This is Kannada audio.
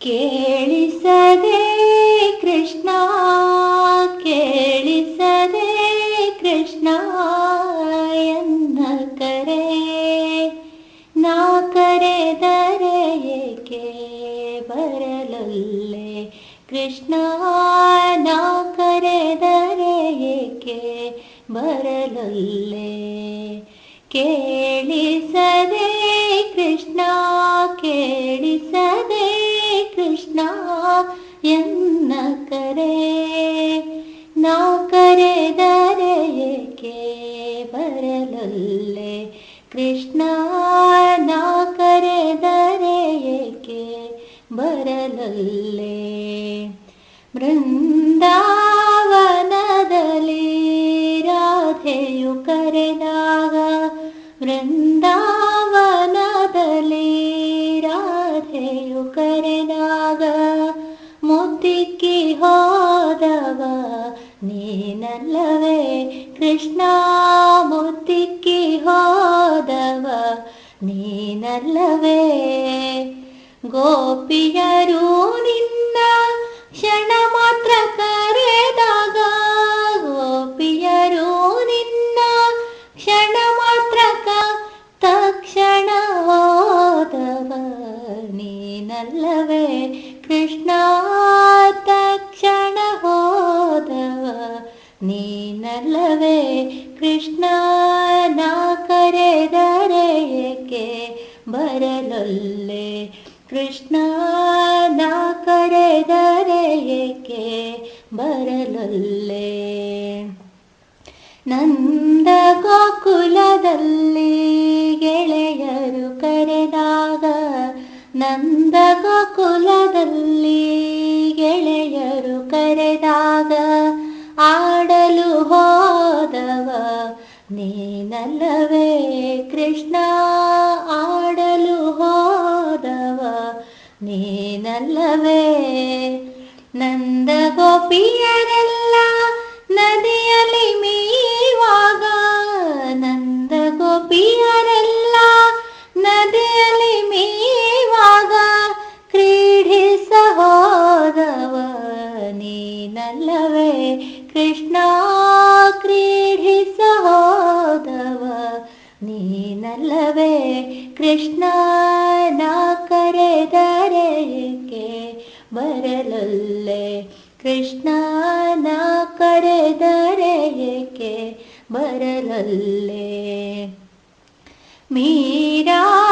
ಕೇಳಿಸದೆ ಕೃಷ್ಣ ಕೇಳಿಸದೆ ಕೃಷ್ಣ ಎನ್ನ ಕರೆ ನಾ ಕರೆದರೆ ಏಕೆ ಬರಲೊಲ್ಲೆ? ಕೃಷ್ಣ, ನಾ ಕರೆದರೆ ಏಕೆ ಬರಲೊಲ್ಲೆ? ಕೇಳಿಸದೆ ಕೃಷ್ಣ ಕೇಳಿಸದೆ ಕೃಷ್ಣ, ಎನ್ನ ಕರೆ? ನಾ ಕರೆದರೆ ಏಕೆ ಬರಲೊಲ್ಲೆ? ಕೃಷ್ಣ, ನಾ ಕರೆದರೆ ಏಕೆ ಬರಲೊಲ್ಲೆ? ಬೃಂದಾವನದಲ್ಲಿ ರಾಧೆಯು ಕರೆದಾಗ ಬೃಂದಾವನದಲ್ಲಿ ರಾಧೆಯು ಕರೆದಾಗ ಮುದ್ದಿಕ್ಕಿ ಹೋದವ ನೀನಲ್ಲವೇ ಕೃಷ್ಣ? ಮುದ್ದಿಕ್ಕಿ ಹೋದವ ನೀನಲ್ಲವೇ? ಗೋಪಿಯರು ನಿನ್ನ ನೀನಲ್ಲವೇ ಕೃಷ್ಣ ತಕ್ಷಣ ಹೋದವ. ನೀನಲ್ಲವೇ? ಕೃಷ್ಣ, ನಾ ಕರೆದರೆ ಏಕೆ? ಬರಲೊಲ್ಲೆ. ಕೃಷ್ಣ, ನಾ ಕರೆದರೆ ಏಕೆ? ಬರಲೊಲ್ಲೆ. ನಂದ ಗೋಕುಲದಲ್ಲಿ ನಂದ ಗೋಕುಲದಲ್ಲಿ ಗೆಳೆಯರು ಕರೆದಾಗ ಆಡಲು ಹೋದವ. ನೀನಲ್ಲವೇ ಕೃಷ್ಣ ಆಡಲು ಹೋದವ. ನೀನಲ್ಲವೇ ನಂದ ಗೋಪಿಯರೆಲ್ಲ ಕೃಷ್ಣ ಕ್ರೀಡಿಸ ಹೋದವ ನೀನಲ್ಲವೇ ಕೃಷ್ಣ ನಾ ಕರೆದರೆ ಏಕೆ? ಬರಲೊಲ್ಲೆ ಕೃಷ್ಣ ನಾ ಕರೆದರೆ ಏಕೆ? ಬರಲೊಲ್ಲೆ ಮೀರಾಗಾನಕ್ಕೆ